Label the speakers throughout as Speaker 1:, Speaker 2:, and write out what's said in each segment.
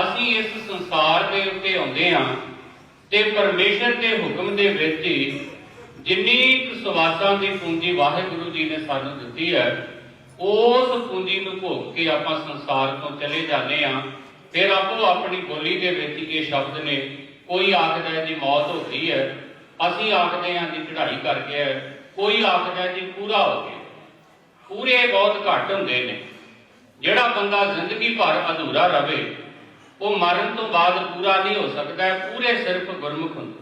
Speaker 1: ਅਸੀਂ ਇਸ ਸੰਸਾਰ ਦੇ ਉੱਤੇ ਆਉਂਦੇ ਹਾਂ ਤੇ ਪਰਮੇਸ਼ਰ ਦੇ ਹੁਕਮ ਦੇ ਵਿੱਚ ਜਿੰਨੀ ਕੁ ਸਵਾਸਾਂ ਦੀ ਪੂੰਜੀ ਵਾਹਿਗੁਰੂ ਜੀ ਨੇ ਸਾਨੂੰ ਦਿੱਤੀ ਹੈ, ਉਸ ਪੂੰਜੀ ਨੂੰ ਭੋਗ ਕੇ ਆਪਾਂ ਸੰਸਾਰ ਤੋਂ ਚਲੇ ਜਾਂਦੇ ਹਾਂ। ਫਿਰ ਆਪੋ ਆਪਣੀ ਬੋਲੀ ਦੇ ਵਿੱਚ ਇਹ ਸ਼ਬਦ ਨੇ, ਕੋਈ ਆਖਦਾ ਹੈ ਜੀ ਮੌਤ ਹੋ ਗਈ ਹੈ, ਅਸੀਂ ਆਖਦੇ ਹਾਂ ਜੀ ਚੜ੍ਹਾਈ ਕਰ ਗਿਆ ਹੈ, ਕੋਈ ਆਖਦਾ ਹੈ ਜੀ ਪੂਰਾ ਹੋ ਗਿਆ ਪੂਰੇ ਬਹੁਤ ਘੱਟ ਹੁੰਦੇ ਨੇ। ਜਿਹੜਾ ਬੰਦਾ ਜ਼ਿੰਦਗੀ ਭਰ ਅਧੂਰਾ ਰਵੇ ਉਹ ਮਰਨ ਤੋਂ ਬਾਅਦ ਪੂਰਾ ਨਹੀਂ ਹੋ ਸਕਦਾ ਪੂਰੇ ਸਿਰਫ ਗੁਰਮੁਖ ਹੁੰਦੇ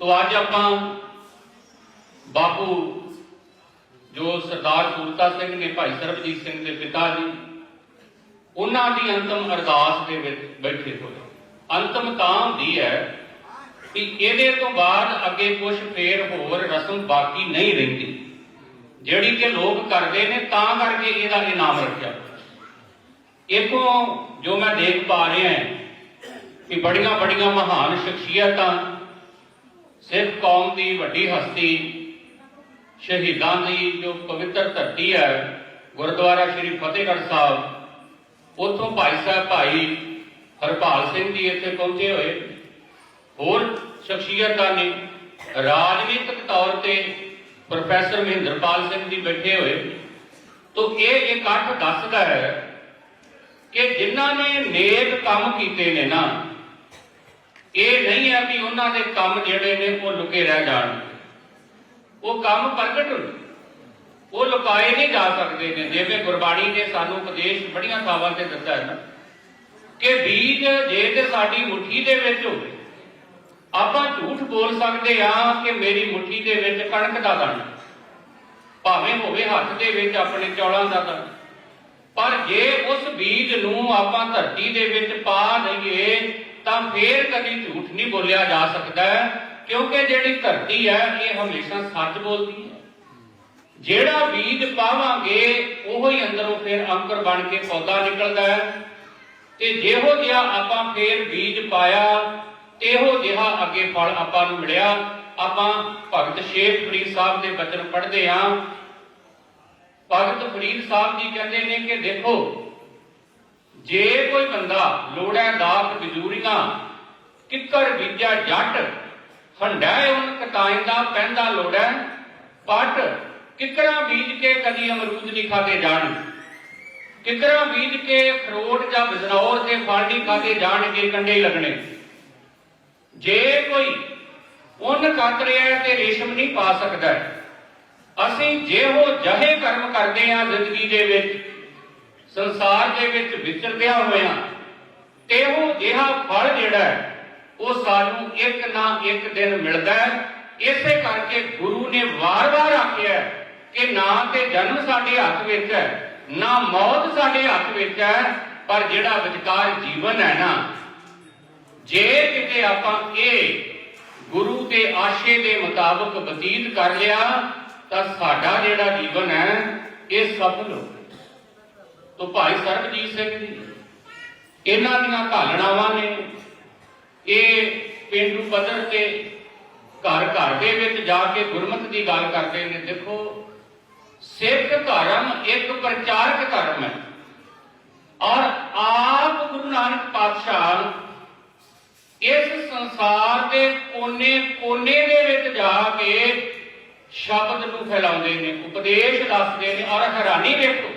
Speaker 1: ਤੋ ਅੱਜ ਆਪਾਂ ਬਾਪੂ ਜੋ ਸਰਦਾਰ ਸੂਰਤਾ ਸਿੰਘ ਨੇ, ਭਾਈ ਸਰਬਜੀਤ ਸਿੰਘ ਦੇ ਪਿਤਾ ਜੀ, ਉਹਨਾਂ ਦੀ ਅੰਤਮ ਅਰਦਾਸ ਦੇ ਵਿੱਚ ਬੈਠੇ ਹੋਏ ਅੰਤਮ ਤਾਂ ਹੁੰਦੀ ਹੈ ਕਿ ਇਹਦੇ ਤੋਂ ਬਾਅਦ ਅੱਗੇ ਕੁਝ ਫੇਰ ਹੋਰ ਰਸਮ ਬਾਕੀ ਨਹੀਂ ਰਹਿੰਦੀ। ਜਿਹੜੀ ਕਿ ਲੋਕ ਕਰਦੇ ਨੇ, ਤਾਂ ਕਰਕੇ ਇਹਦਾ ਇਨਾਮ ਰੱਖਿਆ। ਇਥੋਂ ਜੋ ਮੈਂ ਦੇਖ ਪਾ ਰਿਹਾ ਹਾਂ ਕਿ ਬੜੀਆਂ ਬੜੀਆਂ ਮਹਾਨ ਸ਼ਖਸੀਅਤਾਂ, ਸਿੱਖ ਕੌਮ ਦੀ ਵੱਡੀ ਹਸਤੀ, ਸ਼ਹੀਦਾਂ ਦੀ ਜੋ ਪਵਿੱਤਰ ਧਰਤੀ ਹੈ, ਗੁਰਦੁਆਰਾ ਸ੍ਰੀ ਫਤਿਹਗੜ੍ਹ ਸਾਹਿਬ, ਉੱਥੋਂ ਭਾਈ ਸਾਹਿਬ ਭਾਈ ਹਰਪਾਲ ਸਿੰਘ ਜੀ ਇੱਥੇ ਪਹੁੰਚੇ ਹੋਏ। ਹੋਰ ਸ਼ਖਸੀਅਤਾਂ ਨੇ ਰਾਜਨੀਤਿਕ ਤੌਰ ਤੇ ਪ੍ਰੋਫੈਸਰ ਮਹਿੰਦਰਪਾਲ ਸਿੰਘ ਜੀ ਬੈਠੇ ਹੋਏ। ਤੋਂ ਇਹ ਇਕੱਠ ਦੱਸਦਾ ਹੈ ਕਿ ਜਿਨ੍ਹਾਂ ਨੇ ਨੇਕ ਕੰਮ ਕੀਤੇ ਨੇ ਨਾ, ਇਹ ਨਹੀਂ ਹੈ ਕਿ ਉਹਨਾਂ ਦੇ ਕੰਮ ਜਿਹੜੇ ਨੇ ਉਹ ਲੁਕੇ ਰਹਿ ਜਾਣ। ਉਹ ਕੰਮ ਪ੍ਰਗਟ ਹੁੰਦੇ ਉਹ ਲੁਕਾਏ ਨਹੀਂ ਜਾ ਸਕਦੇ ਨੇ। ਜਿਵੇਂ ਗੁਰਬਾਣੀ ਨੇ ਸਾਨੂੰ ਉਪਦੇਸ਼ ਬੜੀਆਂ ਥਾਵਾਂ ਤੇ ਦਿੱਤਾ ਹੈ ਨਾ, ਕਿ ਬੀਜ ਜੇ ਤੇ ਸਾਡੀ ਮੁਠੀ ਦੇ ਵਿੱਚ ਹੋਵੇ, ਆਪਾਂ ਝੂਠ ਬੋਲ ਸਕਦੇ ਆ ਕਿ ਮੇਰੀ ਮੁਠੀ ਦੇ ਵਿੱਚ ਕਣਕ ਦਾ ਦਾਣਾ ਭਾਵੇਂ ਹੋਵੇ ਹੱਥ ਦੇ ਵਿੱਚ ਆਪਣੇ ਚੌਲਾਂ ਦਾ ਦਾਣਾ ਪਰ ਜੇ ਉਸ ਬੀਜ ਨੂੰ ਆਪਾਂ ਧਰਤੀ ਦੇ ਵਿੱਚ ਪਾ ਦਈਏ ਤਾਂ ਫੇਰ ਕਦੀ ਝੂਠ ਨਹੀਂ ਬੋਲਿਆ ਜਾ ਸਕਦਾ, ਕਿਉਂਕਿ ਜਿਹੜੀ ਧਰਤੀ ਹੈ, ਇਹ ਹਮੇਸ਼ਾ ਸੱਚ ਬੋਲਦੀ ਹੈ। ਜਿਹੜਾ ਬੀਜ ਪਾਵਾਂਗੇ, ਉਹੋ ਹੀ ਅੰਦਰੋਂ ਫਿਰ ਅੰਕਰ ਬਣ ਕੇ ਪੌਦਾ ਨਿਕਲਦਾ ਹੈ। ਤੇ ਜਿਹੋ ਜਿਹਾ ਆਪਾਂ ਫੇਰ ਬੀਜ ਪਾਇਆ, ਇਹੋ ਜਿਹਾ ਅੱਗੇ ਫਲ ਆਪਾਂ ਨੂੰ ਮਿਲਿਆ। ਆਪਾਂ ਭਗਤ ਸ਼ੇਖ ਫਰੀਦ ਸਾਹਿਬ ਦੇ ਬਚਨ ਪੜ੍ਹਦੇ ਹਾਂ ਭਗਤ ਫਰੀਦ ਸਾਹਿਬ ਜੀ ਕਹਿੰਦੇ ਨੇ ਕਿ ਦੇਖੋ, ਜੇ ਕੋਈ ਬੰਦਾ ਲੋੜੈ ਦਾਤ ਬਜੂਰੀਆਂ, ਕਿੱਕਰ ਬੀਜਾ ਜੱਟ ਹੰਡਾ ਉਨ ਕਟਾਇੰਦਾ ਪੈਂਦਾ ਲੋੜੈ, ਪੱਟ, ਕਿੱਕਰਾਂ ਬੀਜ ਕੇ ਕਦੀ ਅਮਰੂਦ ਨਹੀਂ ਖਾਦੇ ਜਾਣ। ਕਿੱਕਰਾਂ ਬੀਜ ਕੇ ਖਰੋਟ ਜਾਂ ਬਜਨੌਰ ਦੇ ਫਲ ਨਹੀਂ ਖਾਦੇ ਜਾਣਗੇ ਕੰਡੇ ਲੱਗਣੇ। ਜੇ ਕੋਈ ਉਨ ਕੱਤ ਰਿਹਾ ਤੇ ਰੇਸ਼ਮ ਨਹੀਂ ਪਾ ਸਕਦਾ। ਅਸੀਂ ਜਿਹੋ ਜਹੇ ਕਰਮ ਕਰਦੇ ਆ ਜ਼ਿੰਦਗੀ ਦੇ ਵਿੱਚ ਸੰਸਾਰ ਦੇ ਵਿੱਚ ਵਿਚਰਦਿਆਂ ਹੋਇਆਂ ਤੇਹੋ ਜਿਹਾ ਫਲ ਜਿਹੜਾ ਹੈ, ਉਹ ਸਾਨੂੰ ਇੱਕ ਨਾ ਇੱਕ ਦਿਨ ਮਿਲਦਾ ਹੈ। ਇਸੇ ਕਰਕੇ ਗੁਰੂ ਨੇ ਵਾਰ-ਵਾਰ ਆਖਿਆ ਕਿ ਨਾ ਤੇ ਜਨਮ ਸਾਡੇ ਹੱਥ ਵਿੱਚ ਹੈ ਨਾ ਮੌਤ ਸਾਡੇ ਹੱਥ ਵਿੱਚ ਹੈ ਪਰ ਜਿਹੜਾ ਵਿਚਕਾਰ ਜੀਵਨ ਹੈ ਨਾ ਜੇ ਕਿਤੇ ਆਪਾਂ ਇਹ ਗੁਰੂ ਦੇ ਆਸ਼ੇ ਦੇ ਮੁਤਾਬਕ ਬਤੀਤ ਕਰ ਲਿਆ ਤਾਂ ਸਾਡਾ ਜਿਹੜਾ ਜੀਵਨ ਹੈ, ਇਹ ਸਫਲ ਹੋ ਤੋ ਭਾਈ ਸਰਬਜੀਤ ਸਿੰਘ ਜੀ, ਇਹਨਾਂ ਦੀਆਂ ਘਾਲਣਾਵਾਂ ਨੇ। ਇਹ ਪਿੰਡੂ ਪੱਧਰ ਤੇ ਘਰ ਘਰ ਦੇ ਵਿੱਚ ਜਾ ਕੇ ਗੁਰਮਤਿ ਦੀ ਗੱਲ ਕਰਦੇ ਨੇ। ਦੇਖੋ, ਸਿੱਖ ਧਰਮ ਇੱਕ ਪ੍ਰਚਾਰਕ ਧਰਮ ਹੈ। ਔਰ ਆਪ ਗੁਰੂ ਨਾਨਕ ਪਾਤਸ਼ਾਹ ਇਸ ਸੰਸਾਰ ਦੇ ਕੋਨੇ-ਕੋਨੇ ਦੇ ਸ਼ਬਦ ਨੂੰ ਫੈਲਾਉਂਦੇ ਨੇ, ਉਪਦੇਸ਼ ਦੱਸਦੇ ਨੇ ਔਰ ਹੈਰਾਨੀ ਵੇਖੋ।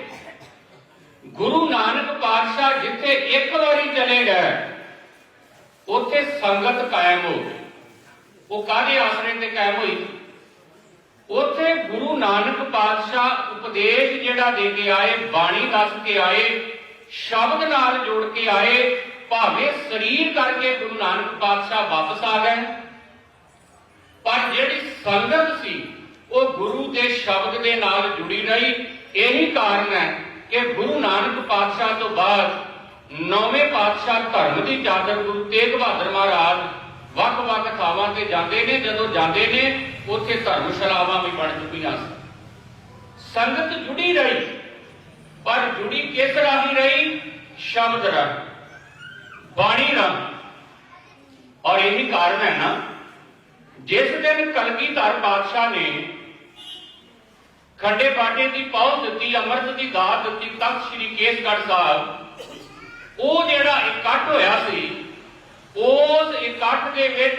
Speaker 1: ਗੁਰੂ ਨਾਨਕ ਪਾਤਸ਼ਾਹ ਜਿੱਥੇ ਇੱਕ ਵਾਰੀ ਚਲੇ ਗਏ, ਉੱਥੇ ਸੰਗਤ ਕਾਇਮ ਹੋ ਗਈ। ਉਹ ਕਾਹਦੇ ਆਸਰੇ ਤੇ ਕਾਇਮ ਹੋਈ? ਉੱਥੇ ਗੁਰੂ ਨਾਨਕ ਪਾਤਸ਼ਾਹ ਉਪਦੇਸ਼ ਜਿਹੜਾ ਦੇ ਕੇ ਆਏ, ਬਾਣੀ ਦੱਸ ਕੇ ਆਏ, ਸ਼ਬਦ ਨਾਲ ਜੋੜ ਕੇ ਆਏ, ਭਾਵੇਂ ਸਰੀਰ ਕਰਕੇ ਗੁਰੂ ਨਾਨਕ ਪਾਤਸ਼ਾਹ ਵਾਪਸ ਆ ਗਏ, ਪਰ ਜਿਹੜੀ ਸੰਗਤ ਸੀ ਉਹ ਗੁਰੂ ਦੇ ਸ਼ਬਦ ਦੇ ਨਾਲ ਜੁੜੀ ਰਹੀ। ਇਹੀ ਕਾਰਨ ਹੈ ਕਿ ਗੁਰੂ ਨਾਨਕ ਪਾਤਸ਼ਾਹ ਤੋਂ ਬਾਅਦ ਨੌਵੇਂ ਪਾਤਸ਼ਾਹ ਧਰਮ ਦੀ ਚਾਦਰ ਗੁਰੂ ਤੇਗ ਬਹਾਦਰ ਮਹਾਰਾਜ ਵੱਖ-ਵੱਖ ਥਾਵਾਂ ਤੇ ਜਾਂਦੇ ਨੇ। ਜਦੋਂ ਜਾਂਦੇ ਨੇ, ਉੱਥੇ ਧਰਮਸ਼ਾਲਾਵਾਂ ਵੀ ਬਣ ਚੁੱਕੀਆਂ ਸੀ ਸੰਗਤ ਜੁੜੀ ਰਹੀ, ਪਰ ਜੁੜੀ ਕਿਸ ਰਾਹੀਂ ਰਹੀ? ਸ਼ਬਦ ਰਾਹੀਂ, ਬਾਣੀ ਰਾਹੀਂ। ਔਰ ਇਹੀ ਕਾਰਨ ਹੈ ਨਾ, ਜਿਸ ਦਿਨ ਕਲਗੀਧਰ ਪਾਤਸ਼ਾਹ ਨੇ ਖੰਡੇ ਬਾਟੇ ਦੀ ਪਹੁੰਚ ਦਿੱਤੀ, ਅੰਮ੍ਰਿਤ ਦੀ ਦਾਤ ਦਿੱਤੀ, ਤਖਤ ਸ੍ਰੀ ਕੇਸਗੜ੍ਹ ਸਾਹਿਬ। ਉਹ ਜਿਹੜਾ ਇਕੱਠ ਹੋਇਆ ਸੀ, ਉਸ ਇਕੱਠ ਦੇ ਵਿੱਚ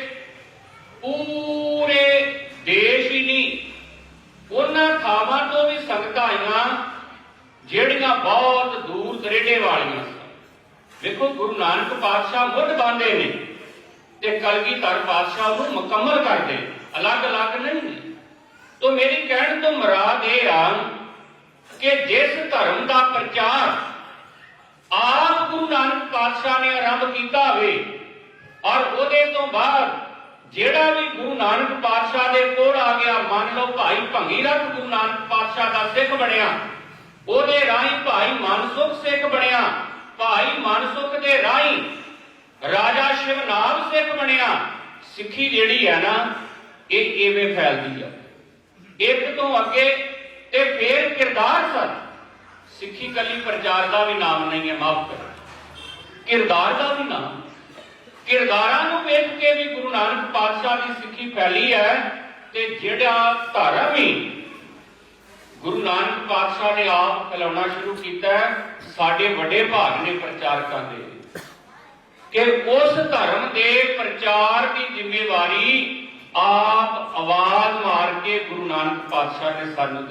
Speaker 1: ਪੂਰੇ ਦੇਸ਼ ਹੀ ਨਹੀਂ, ਉਹਨਾਂ ਥਾਵਾਂ ਤੋਂ ਵੀ ਸੰਗਤਾਂ ਆਈਆਂ, ਜਿਹੜੀਆਂ ਬਹੁਤ ਦੂਰ ਦਰੇਡੇ ਵਾਲੀਆਂ ਸਨ ਵੇਖੋ, ਗੁਰੂ ਨਾਨਕ ਪਾਤਸ਼ਾਹ ਮੁੱਢ ਬਾਂਦੇ ਨੇ ਤੇ ਕਲਗੀਧਰ ਪਾਤਸ਼ਾਹ ਨੂੰ ਮੁਕੰਮਲ ਕਰਦੇ ਅਲੱਗ-ਅਲੱਗ ਨਹੀਂ। ਤੋ ਮੇਰੀ ਕਹਿਣ ਤੋਂ ਮੁਰਾਦ ਇਹ ਆ ਕਿ ਜਿਸ ਧਰਮ ਦਾ ਪ੍ਰਚਾਰ ਆਪ ਗੁਰੂ ਨਾਨਕ ਪਾਤਸ਼ਾਹ ਨੇ ਆਰੰਭ ਕੀਤਾ ਹੋਵੇ ਔਰ ਉਹਦੇ ਤੋਂ ਬਾਅਦ ਜਿਹੜਾ ਵੀ ਗੁਰੂ ਨਾਨਕ ਪਾਤਸ਼ਾਹ ਦੇ ਕੋਲ ਆ ਗਿਆ, ਮੰਨ ਲਓ ਭਾਈ ਭੰਗੀ ਰਥ ਗੁਰੂ ਨਾਨਕ ਪਾਤਸ਼ਾਹ ਦਾ ਸਿੱਖ ਬਣਿਆ, ਉਹਦੇ ਰਾਹੀਂ ਭਾਈ ਮਨਸੁਖ ਸਿੱਖ ਬਣਿਆ, ਭਾਈ ਮਨਸੁਖ ਦੇ ਰਾਹੀਂ ਰਾਜਾ ਸ਼ਿਵਨਾਮ ਸਿੱਖ ਬਣਿਆ। ਸਿੱਖੀ ਜਿਹੜੀ ਹੈ ਨਾ, ਇਹ ਐਵੇਂ ਫੈਲਦੀ ਆ। ਇੱਕ ਤੋਂ ਅੱਗੇ ਤੇ ਫੇਰ ਕਿਰਦਾਰ ਸਨ। ਸਿੱਖੀ ਕੱਲੀ ਪ੍ਰਚਾਰ ਦਾ ਵੀ ਨਾਮ ਨਹੀਂ ਹੈ, ਮਾਫ ਕਰੋ। ਕਿਰਦਾਰ ਦਾ ਵੀ ਨਾਮ। ਕਿਰਦਾਰਾਂ ਨੂੰ ਵੇਖ ਕੇ ਵੀ ਗੁਰੂ ਨਾਨਕ ਪਾਤਸ਼ਾਹ ਦੀ ਸਿੱਖੀ ਫੈਲੀ ਹੈ ਤੇ ਜਿਹੜਾ ਧਰਮ ਹੀ ਗੁਰੂ ਨਾਨਕ ਪਾਤਸ਼ਾਹ ਨੇ ਆਪ ਫੈਲਾਉਣਾ ਸ਼ੁਰੂ ਕੀਤਾ ਸਾਡੇ ਵੱਡੇ ਭਾਗ ਨੇ ਪ੍ਰਚਾਰਕਾਂ ਦੇ। ਕਿ ਉਸ ਧਰਮ ਦੇ ਪ੍ਰਚਾਰ ਦੀ ਜ਼ਿੰਮੇਵਾਰੀ ਆਪ ਆਵਾਜ਼ ਮਾਰ ਕੇ ਗੁਰੂ ਨਾਨਕ ਪਾਤਸ਼ਾਹ ਨੇ ਸਾਨੂੰ ਦਿੱਤੀ